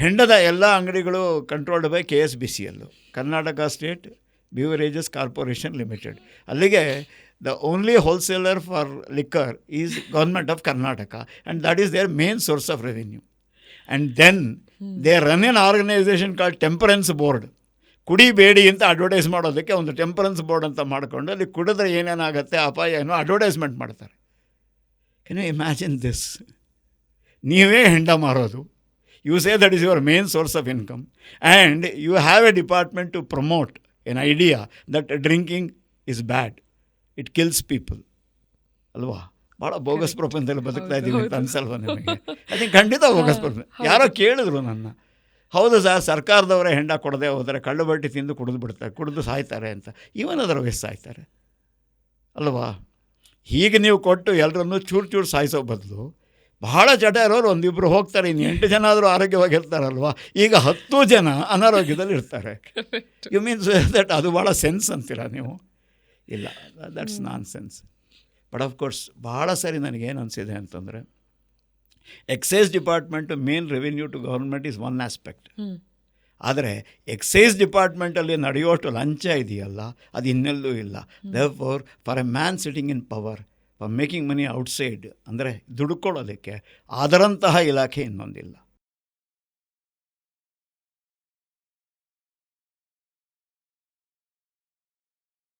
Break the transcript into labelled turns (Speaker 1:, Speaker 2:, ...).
Speaker 1: ಹೆಂಡದ ಎಲ್ಲ ಅಂಗಡಿಗಳು controlled by K S B C L Karnataka state beverages corporation limited ಅಲ್ಲಿಗೆ the only wholesaler for liquor is government of Karnataka and that is their main source of revenue and then they run an organisation call temperance board ಕುಡಿಬೇಡಿ ಅಂತ advertise ಮಾಡೋದಕ್ಕೆ ಒಂದು temperance board ಅಂತ ಮಾಡಿಕೊಂಡು ಅಲ್ಲಿ ಕುಡಿದ್ರೆ ಏನೇನಾಗುತ್ತೆ ಅಪಾಯ ಏನೋ ಅಡ್ವರ್ಟೈಸ್ಮೆಂಟ್ ಮಾಡ್ತಾರೆ. ಕೆನ್ ಯು ಇಮ್ಯಾಜಿನ್ ದಿಸ್ ನೀವೇ ಹೆಂಡ ಮಾರೋದು. You say that is your main source of income and you have a department to promote an idea that drinking is bad it kills people ಅಲ್ವಾ? ಭಾಳ ಬೋಗಸ್ ಪ್ರಪಂಚದಲ್ಲಿ ಬದುಕ್ತಾ ಇದ್ದೀವಿ ಅಂತ ಅನ್ಸಲ್ವ ನಿಮಗೆ? ಅದಕ್ಕೆ ಖಂಡಿತ ಬೋಗಸ್ ಪ್ರಪಂಚ. ಯಾರೋ ಕೇಳಿದ್ರು ನನ್ನ ಹೌದು ಸರ್ ಸರ್ಕಾರದವರೇ ಹೆಂಡ ಕೊಡದೆ ಹೋದರೆ ಕಳ್ಳು ಬಟ್ಟೆ ತಿಂದು ಕುಡಿದು ಬಿಡ್ತಾರೆ ಕುಡಿದು ಸಾಯ್ತಾರೆ ಅಂತ. ಇವನ್ ಅದರ ವಯಸ್ಸು ಸಾಯ್ತಾರೆ. ಅಲ್ವಾ? ಹೀಗೆ ನೀವು ಕೊಟ್ಟು ಎಲ್ಲರನ್ನೂ ಚೂರು ಚೂರು ಸಾಯಿಸೋ ಬದಲು ಬಹಳ ಜಟ ಇರೋರು ಒಂದಿಬ್ಬರು ಹೋಗ್ತಾರೆ ಇನ್ನು ಎಂಟು ಜನ ಆದರೂ ಆರೋಗ್ಯವಾಗಿ ಇರ್ತಾರಲ್ವಾ? ಈಗ ಹತ್ತು ಜನ ಅನಾರೋಗ್ಯದಲ್ಲಿ ಇರ್ತಾರೆ. ಯು ಮೀನ್ಸ್ ದಟ್ ಅದು ಭಾಳ ಸೆನ್ಸ್ ಅಂತೀರ ನೀವು? ಇಲ್ಲ that's nonsense but of course ಭಾಳ ಸರಿ ನನಗೇನು ಅನಿಸಿದೆ ಅಂತಂದರೆ excise department main revenue to government is one aspect ಆದರೆ ಎಕ್ಸೈಸ್ ಡಿಪಾರ್ಟ್ಮೆಂಟಲ್ಲಿ ನಡೆಯುವಷ್ಟು ಲಂಚ ಇದೆಯಲ್ಲ ಅದು ಇನ್ನೆಲ್ಲೂ ಇಲ್ಲ. The for for a man sitting in power making money outside ಅಂದರೆ ದುಡ್ಕೊಳ್ಳೋದಕ್ಕೆ ಅದರಂತಹ ಇಲಾಖೆ ಇನ್ನೊಂದಿಲ್ಲ.